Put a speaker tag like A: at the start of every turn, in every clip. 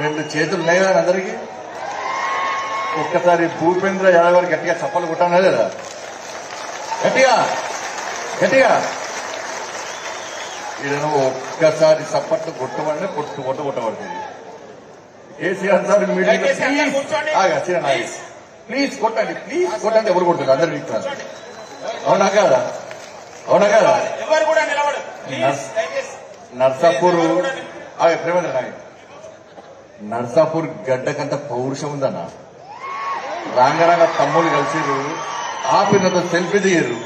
A: రెండు చేతులు ఉన్నాయి కదా అందరికి? ఒక్కసారి భూపేంద్ర యాదవ్ గారు గట్టిగా చప్పలు కొట్టానా లేదా? గట్టిగా గట్టిగా. ఈయన ఒక్కసారి చప్పట్లు కొట్టమని కొట్టు కొట్ట కొట్టబడుతుంది కేసీఆర్ సార్. ప్లీజ్ కొట్టండి ప్లీజ్ కొట్టండి ఎవరు కొడుతుంది అందరు విక్టారు అవునా కాదా? అవునా కాదా? నర్సాపూర్. ప్రేమేంద్ర నాయక్. నర్సాపూర్ గడ్డకంత పౌరుషం ఉందన్న. రాంగరాంగ తమ్ముళ్ళు కలిసిరు ఆపినతో సెల్ఫీ దిగారు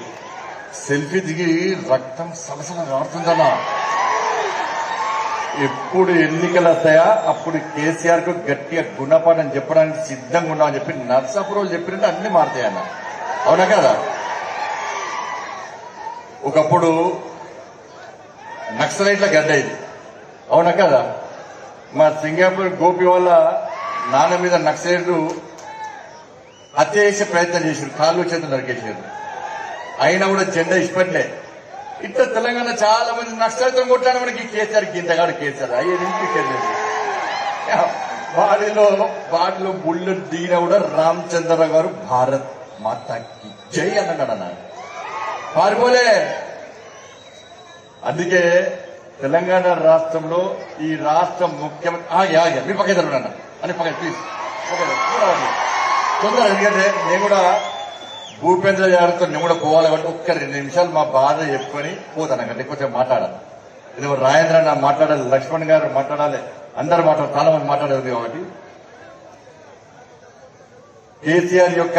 A: సెల్ఫీ దిగి రక్తం సలసల కారుతుందన్న ఎప్పుడు ఎన్నికలు వస్తాయా అప్పుడు కేసీఆర్కు గట్టిగా గుణపాఠం చెప్పడానికి సిద్ధంగా ఉన్నామని చెప్పి నర్సాపూర్ వాళ్ళు చెప్పినట్టు అన్ని మారుతాయన్న అవునా కదా? ఒకప్పుడు నక్సలైట్ల గడ్డ ఇది. అవునా కదా? మా సింగపూర్ గోపి వల్ల నాన్న మీద నక్సలైట్లు హత్య చేసే ప్రయత్నం చేశారు. కాళ్ళు చేతులు నరికేసారు అయినా కూడా జెండా ఇష్టపడలే. ఇట్లా తెలంగాణ చాలా మంది నక్సలైతం కొట్టాను మనకి. కేసీఆర్ ఇంతగాడు కేసీఆర్. అయ్యేది కేసీఆర్ వాడిలో వాటిలో బుల్లెట్ దిగిన కూడా రామచంద్రరావు గారు భారత్ మాతాకి. జై అన్నాడు. అన్న పారిపోలే. అందుకే తెలంగాణ రాష్ట్రంలో ఈ రాష్ట్ర ముఖ్యమంత్రి యా యా మీ పక్క జరుగుతున్నా అని పక్క ప్లీజ్ తొందర ఎందుకంటే నేను కూడా భూపేంద్ర గారితో నేను కూడా పోవాలి కాబట్టి ఒక్క రెండు నిమిషాలు మా బాధ చెప్పుకొని పోతాను అక్కడ కొంచెం మాట్లాడాలి. ఇది రాజేంద్ర అన్న మాట్లాడాలి లక్ష్మణ్ గారు మాట్లాడాలి అందరు మాట్లాడాలి చాలా మంది మాట్లాడేది కాబట్టి. కేసీఆర్ యొక్క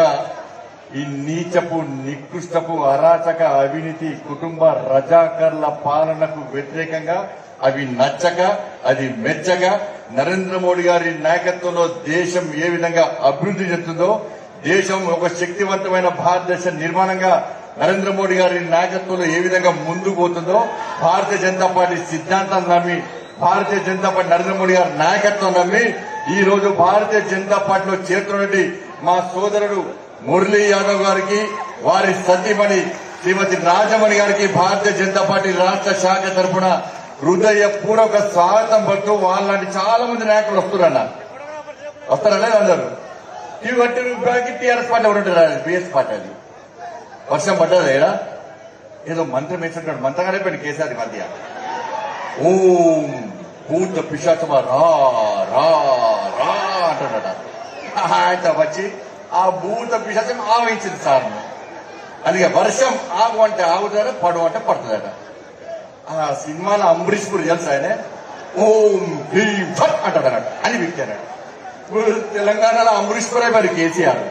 A: ఈ నీచపు నికృష్టపు అరాచక అవినీతి కుటుంబ రజాకర్ల పాలనకు వ్యతిరేకంగా అవి నచ్చక అది మెచ్చక నరేంద్ర మోడీ గారి నాయకత్వంలో దేశం ఏ విధంగా అభివృద్ధి చెందుతుందో దేశం ఒక శక్తివంతమైన భారతదేశ నిర్మాణంగా నరేంద్ర మోడీ గారి నాయకత్వంలో ఏ విధంగా ముందుకు పోతుందో భారతీయ జనతా పార్టీ సిద్ధాంతం నమ్మి భారతీయ జనతా పార్టీ నరేంద్ర మోడీ గారి నాయకత్వం నమ్మి ఈ రోజు భారతీయ జనతా పార్టీలో చేరుతున్నటువంటి మా సోదరుడు మురళీ యాదవ్ గారికి వారి సతీమణి శ్రీమతి రాజమణి గారికి భారతీయ జనతా పార్టీ రాష్ట్ర శాఖ తరఫున హృదయ పూర్వక స్వాగతం పడుతూ వాళ్ళని చాలా మంది నాయకులు వస్తున్నారన్న. వస్తారా లేదు అందరు? ఇవి కట్టి టీఆర్ఎస్ పార్టీ ఎవరు బిఎస్ పార్టీ అది. వర్షం పడ్డది ఏడా ఏదో మంత్రం వేసినట్టు మంత్రంగానే పెట్టి కేసీఆర్ మధ్య. ఓం పూర్త పిశాచమా రా రా రా ఆయన వచ్చి ఆ భూత పిశాచం ఆవహించింది సార్. అందుకే వర్షం ఆగు అంటే ఆగుతాడ పడు అంటే పడుతుందట. ఆ సినిమాలో అంబరీష్ పురి తెలుసు ఆయన ఓం భీం అని విక్కాడు ఇప్పుడు తెలంగాణలో అంబరీష్ పురే మరి కేసీఆర్.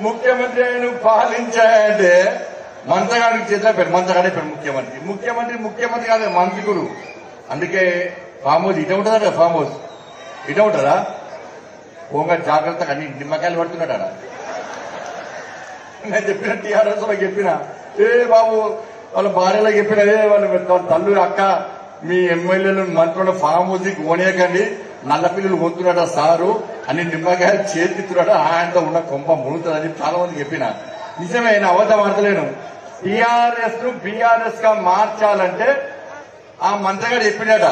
A: ముఖ్యమంత్రి ఆయన పాలించాయంటే మంత్రగాడికి చేతిలో పేరు మంత్రగాడే పేరు ముఖ్యమంత్రి. ముఖ్యమంత్రి ముఖ్యమంత్రి కాదు మంత్రికుడు అందుకే ఫామ్ హౌస్ ఇట ఉంటుందా ఫామ్ హౌస్. ఇట ఉంటుందా? పోగా జాగ్రత్తగా అన్ని నిమ్మకాయలు పడుతున్నాడా నేను చెప్పిన టీఆర్ఎస్లో చెప్పిన ఏ బాబు వాళ్ళ భార్యలో చెప్పిన ఏ వాళ్ళ తల్లు అక్క మీ ఎమ్మెల్యేలు మంత్రులు ఫామ్ హౌస్ ఓనేయకండి నల్ల పిల్లలు పొందుతున్నాడ సారు? అని నిమ్మకాయలు చేతిస్తున్నాడు ఆయనతో ఉన్న కొంప మునుగుతుందని చాలా మంది చెప్పిన. నిజమే నేను అబద్ధం ఆడతలేను. టిఆర్ఎస్ను బీఆర్ఎస్గా మార్చాలంటే ఆ మంత్రిగారు చెప్పినట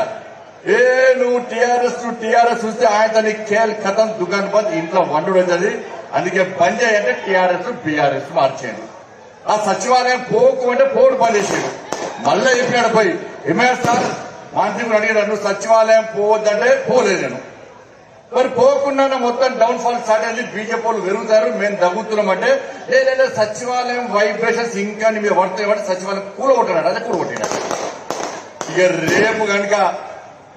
A: ఏ నువ్వు టీఆర్ఎస్ టీఆర్ఎస్ చూస్తే ఆయన నీకు కేల్ కథం దుకాణం బంద్ ఇంట్లో వండు అది అందుకే బంద్ చేయంటే టీఆర్ఎస్ బీఆర్ఎస్ మార్చేయండి. ఆ సచివాలయం పోకు అంటే పోడు బంద్ చేసేది మళ్ళీ చెప్పాడు పోయి ఎమ్మెల్యే సార్? మంత్రి అడిగాడు నువ్వు సచివాలయం పోవద్దంటే పోలేదు నేను. మరి పోకుండా మొత్తం డౌన్ ఫాల్ స్టార్ట్ అయింది. బీజేపీ వాళ్ళు పెరుగుతారు మేము తగ్గుతున్నామంటే లేదంటే సచివాలయం వైబ్రేషన్స్ ఇంకా నీ మీద పడుతున్నాయి కూల సచివాలయం కూలగొట్టినాడు అదే కూలగొట్టినాడు. ఇక రేపు కనుక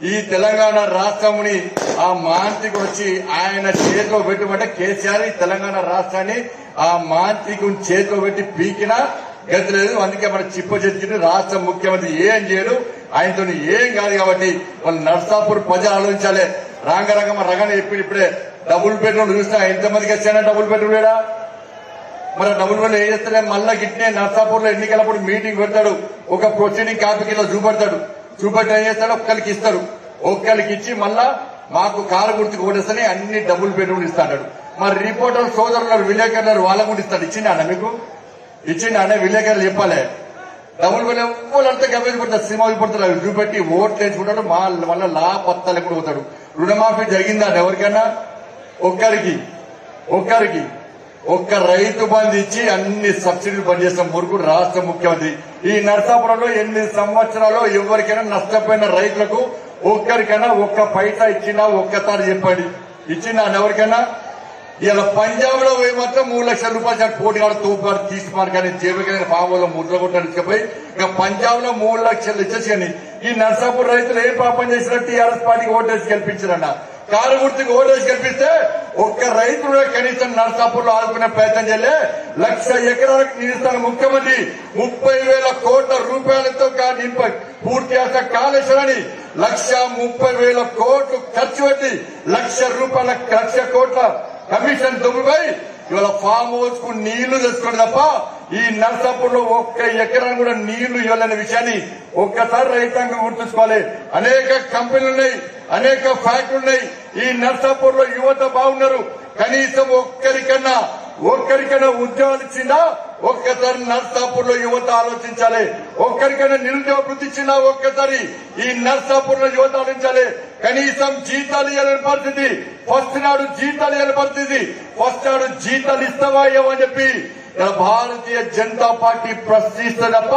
A: ఈ తెలంగాణ రాష్ట్రంని ఆ మాంత్రికి వచ్చి ఆయన చేతిలో పెట్టమంటే కేసీఆర్ ఈ తెలంగాణ రాష్ట్రాన్ని ఆ మాంత్రికి చేతిలో పెట్టి పీకినా గతి లేదు. అందుకే మన చిప్ప చెట్టుని రాష్ట్ర ముఖ్యమంత్రి ఏం చేయడు? ఆయనతో ఏం కాదు కాబట్టి వాళ్ళు నర్సాపూర్ ప్రజలు ఆలోచించాలి. రాంగరంగమ్మ రగన చెప్పి ఇప్పుడే. డబుల్ బెడ్రూమ్ చూసినా ఎంతమందికి వచ్చాయన డబుల్ బెడ్రూమ్ లేడా? మరి డబుల్ బెడ్రూమ్ ఏం చేస్తాడే? మళ్ళా గిట్నే నర్సాపూర్లో ఎన్నికలప్పుడు మీటింగ్ పెడతాడు. ఒక ప్రొసీడింగ్ కాపీకి ఇలా చూపెడతాడు. చూపెట్టి ఏం చేస్తాడు ఒక్కరికి ఇస్తారు. ఒక్కరికి ఇచ్చి మళ్ళా మాకు కారు గుర్తుకు ఓటేస్తేనే అన్ని డబ్బులు పెట్టుకుని ఇస్తాడు మరి రిపోర్టర్ సోదరులు విలేకరులు వాళ్ళ కూడా ఇస్తాడు. ఇచ్చిండా అన్న మీకు? ఇచ్చిండా అన్న? విలేకరులు చెప్పాలి. డబ్బులు పెట్టే ఎవరంతా గమనించి పడతారు సినిమా పడతారు. చూపెట్టి ఓట్లు వేసుకుంటాడు మా మళ్ళీ లా పత్తాలు కూడా పోతాడు. రుణమాఫీ జరిగిందా ఎవరికైనా ఒక్కరికి. ఒక్కరికి. ఒక్క రైతు బంధు ఇచ్చి అన్ని సబ్సిడీలు పనిచేస్తాం మురుగు రాష్ట్ర ముఖ్యమంత్రి. ఈ నరసాపురంలో ఎన్ని సంవత్సరాలు ఎవరికైనా నష్టపోయిన రైతులకు ఒక్కరికైనా ఒక్క పైసా ఇచ్చినా ఒక్కసారి చెప్పండి. ఇచ్చినా ఎవరికైనా? ఇలా పంజాబ్లో పోయి మాత్రం మూడు లక్షల రూపాయలు సార్ పోటీ కాదు తూపారు తీసుకున్నారు కానీ జేబుకైనా పావులో ముద్ర కొట్టడానికి ఇక పంజాబ్లో మూడు లక్షలు ఇచ్చేసి కానీ ఈ నర్సాపూర్ రైతులు ఏ పాపం చేసినా టీఆర్ఎస్ పార్టీకి ఓటేసి గెలిపించారన్న. కారు గుర్తుకు ఓటేసి గెలిపిస్తే ఒక్క రైతు కనీసం నర్సాపూర్లో ఆదుకునే ప్రయత్నం చేయలే. లక్ష ఎకరాలకు నిలుస్తాను ముఖ్యమంత్రి. ముప్పై వేల కోట్ల రూపాయలతో నింప పూర్తి చేసిన కాళేశ్వరాన్ని. లక్ష ముప్పై వేల కోట్లు ఖర్చు పెట్టి లక్ష రూపాయల లక్ష కోట్ల కమిషన్ దుమ్ముపై ఇవాళ ఫామ్ హౌస్కు నీళ్ళు తెచ్చుకోండి తప్ప ఈ నర్సాపూర్లో ఒక్క ఎకరం కూడా నీళ్ళు ఇవ్వాలనే విషయాన్ని ఒక్కసారి రైతాంగం గుర్తుంచుకోవాలి. అనేక కంపెనీలు ఉన్నాయి. అనేక ఫ్యాక్టరీలు ఉన్నాయి. ఈ నర్సాపూర్లో యువత బాగున్నారు. కనీసం ఒక్కరికన్నా ఒక్కరికైనా ఉద్యోగాలు ఇచ్చిందా? ఒక్కసారి నర్సాపూర్లో యువత ఆలోచించాలి. ఒక్కరికైనా నిరుద్యోగ వృత్తి ఇచ్చిందా? ఒక్కసారి ఈ నర్సాపూర్లో యువత ఆలోచించాలి. కనీసం జీతాలు ఇవ్వాలని పరిస్థితి. ఫస్ట్ నాడు జీతాలు ఇవ్వాలని పరిస్థితి. ఫస్ట్ నాడు జీతాలు ఇస్తావా ఇవ్వని చెప్పి భారతీయ జనతా పార్టీ ప్రశ్నిస్తే తప్ప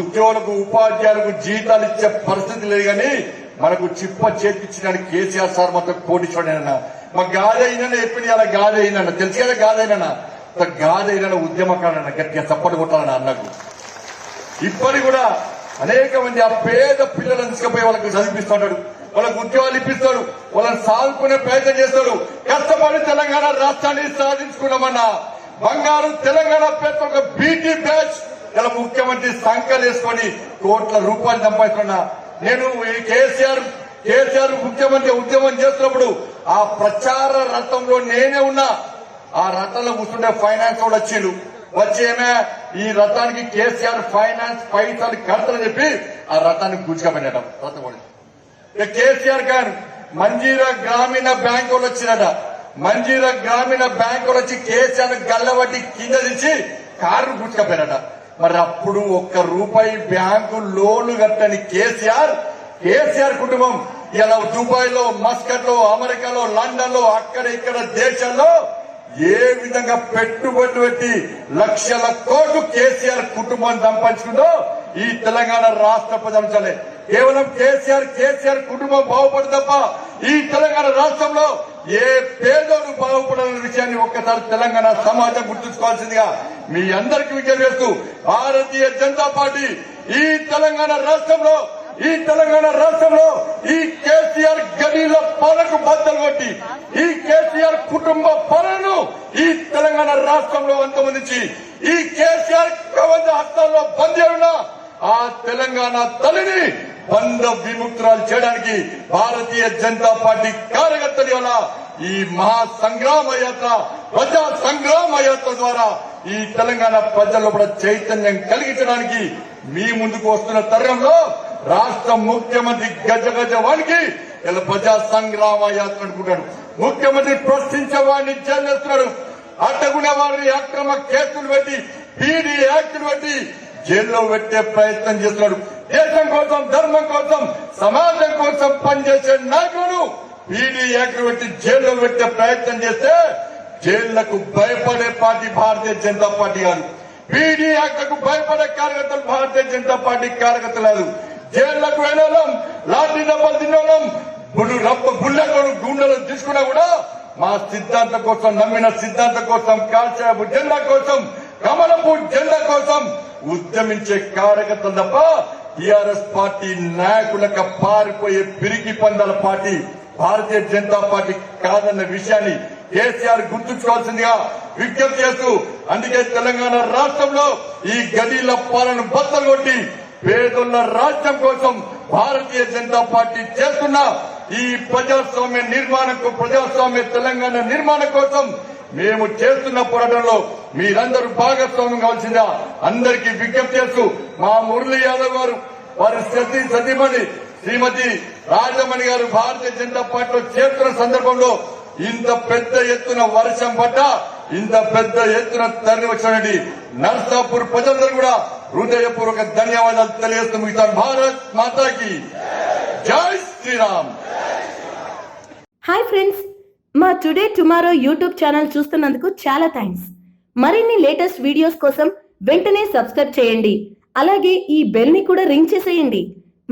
A: ఉద్యోగులకు ఉపాధ్యాయులకు జీతాలు ఇచ్చే పరిస్థితి లేదు కానీ మనకు చిప్ప చేతికిచ్చినాడు కేసీఆర్ సార్ మొత్తం కోటించాడైనా మా గాదైనా ఎప్పుడు అలా గాదైనా తెలుసు కదా గాదైనా గాదైనా ఉద్యమకాడన గట్టిగా చప్పటి కొట్టాలని అన్నకు. ఇప్పటి కూడా అనేక మంది ఆ పేద పిల్లలను తీసుకుపోయి వాళ్ళకి చదివిపిస్తాడు. వాళ్ళకు ఉద్యోగాలు ఇప్పిస్తాడు. వాళ్ళని సాదుకునే ప్రయత్నం చేస్తాడు. కష్టపడి తెలంగాణ రాష్ట్రాన్ని సాధించుకున్నామన్నా బంగారం తెలంగాణ పేరుతో ఒక బీటీ బ్యాచ్ ఇలా ముఖ్యమంత్రి సంఖ్యలు వేసుకొని కోట్ల రూపాయలు సంపాదిస్తున్నా నేను ఈ కేసీఆర్ కేసీఆర్ ముఖ్యమంత్రి ఉద్యమం చేస్తున్నప్పుడు ఆ ప్రచార రథంలో నేనే ఉన్నా. ఆ రథంలో కూర్చుంటే ఫైనాన్స్ కూడా వచ్చిండు వచ్చి ఏమే ఈ రథానికి కేసీఆర్ ఫైనాన్స్ పైసలు కడతారని చెప్పి ఆ రథాన్ని కూర్చోబెట్టడం రథం కూడా కేసీఆర్ గారు మంజీరా గ్రామీణ బ్యాంకు వాళ్ళు వచ్చినట మంజీరా గ్రామీణ బ్యాంకు వాళ్ళు వచ్చి కేసీఆర్ గల్లబట్టి కింద దించి కారు గుచ్చుకపోయినట మరి అప్పుడు ఒక్క రూపాయి బ్యాంకు లోన్లు కట్టని కేసీఆర్ కేసీఆర్ కుటుంబం ఇలా దుబాయ్లో మస్కట్లో అమెరికాలో లండన్లో అక్కడ ఇక్కడ దేశాల్లో ఏ విధంగా పెట్టుబడులు పెట్టి లక్షల కోట్లు కేసీఆర్ కుటుంబం సంపాదించుకుందో ఈ తెలంగాణ రాష్ట్ర ప్రజలే కేవలం కేసీఆర్ కేసీఆర్ కుటుంబం బాగుపడి తప్ప ఈ తెలంగాణ రాష్ట్రంలో ఏ పేదోడు బాగుపడాలనే విషయాన్ని ఒక్కసారి తెలంగాణ సమాజం గుర్తుంచుకోవాల్సిందిగా మీ అందరికీ విజ్ఞప్తి చేస్తూ భారతీయ జనతా పార్టీ ఈ తెలంగాణ రాష్ట్రంలో ఈ తెలంగాణ రాష్ట్రంలో ఈ కేసీఆర్ గదిలో పాలకు బద్దలు కొట్టి ఈ కేసీఆర్ కుటుంబ పాలనను ఈ తెలంగాణ రాష్ట్రంలో అంతమందించి ఈ కేసీఆర్ ప్రపంచ హస్తాల్లో బందీ ఉన్న ఆ తెలంగాణ తల్లిని బంధ విముక్తురాలు చేయడానికి భారతీయ జనతా పార్టీ కార్యకర్తల ఈ మహా సంగ్రామ యాత్ర ప్రజా సంగ్రామ యాత్ర ద్వారా ఈ తెలంగాణ ప్రజల్లో కూడా చైతన్యం కలిగించడానికి మీ ముందుకు వస్తున్న తరుణంలో రాష్ట్ర ముఖ్యమంత్రి గజ గజ వానికి ఇలా ప్రజా సంగ్రామ యాత్ర అనుకుంటాడు. ముఖ్యమంత్రి ప్రశ్నించే వాడిని చేస్తున్నాడు అడ్డగునే వారిని అక్రమ కేసులు పెట్టి పీడీ యాక్టులు పెట్టి జైల్లో పెట్టే ప్రయత్నం చేస్తున్నాడు. దేశం కోసం ధర్మం కోసం సమాజం కోసం పనిచేసే నాయకులను పీడీ యాక్టులు పెట్టి జైల్లో పెట్టే ప్రయత్నం చేస్తే జైళ్ళకు భయపడే పార్టీ భారతీయ జనతా పార్టీ కాదు. పీడీ యాక్ట్లకు భయపడే కార్యకర్తలు భారతీయ జనతా పార్టీ కార్యకర్తలు. కాదు జైళ్ళకు వెళ్ళడం లాటరీ దెబ్బలు తినడం బుడు రప్ప గుండెలు తీసుకున్నా కూడా మా సిద్ధాంతం కోసం నమ్మిన సిద్ధాంతం కోసం కాల్సాబు జెండా కోసం కమలపు జెండా కోసం ఉద్యమించే కార్యకర్తలు తప్ప టిఆర్ఎస్ పార్టీ నాయకులకు పారిపోయే పిరికి పందాల పార్టీ భారతీయ జనతా పార్టీ కాదన్న విషయాన్ని కేసీఆర్ గుర్తుంచుకోవాల్సిందిగా విజ్ఞప్తి చేస్తూ అందుకే తెలంగాణ రాష్ట్రంలో ఈ గదిల పాలన బద్దలు కొట్టి పేదోళ్ళ రాజ్యం కోసం భారతీయ జనతా పార్టీ చేస్తున్న ఈ ప్రజాస్వామ్య నిర్మాణం ప్రజాస్వామ్య తెలంగాణ నిర్మాణం కోసం మేము చేస్తున్న పోరాటంలో మీరందరూ భాగస్వామ్యం కావాల్సిందా అందరికీ విజ్ఞప్తి చేస్తూ మా మురళీ యాదవ్ గారు వారి సతీ సతీమణి శ్రీమతి రాజమణి గారు భారతీయ జనతా పార్టీలో చేరుతున్న సందర్భంలో ఇంత పెద్ద ఎత్తున వర్షం పడ్డ ఇంత పెద్ద ఎత్తున తరలి వచ్చినటువంటి నర్సాపూర్ ప్రజలందరూ కూడా హృదయపూర్వక ధన్యవాదాలు తెలియజేస్తూ మిగతాను భారత్ మాతాకి జై శ్రీరామ్.
B: హాయ్ ఫ్రెండ్స్ మా టుడే టుమారో యూట్యూబ్ ఛానల్ చూస్తున్నందుకు చాలా థ్యాంక్స్. మరిన్ని లేటెస్ట్ వీడియోస్ కోసం వెంటనే సబ్స్క్రైబ్ చేయండి. అలాగే ఈ బెల్ని కూడా రింగ్ చేసేయండి.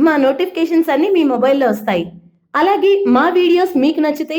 B: మా నోటిఫికేషన్స్ అన్ని మీ మొబైల్లో వస్తాయి. అలాగే మా వీడియోస్ మీకు నచ్చితే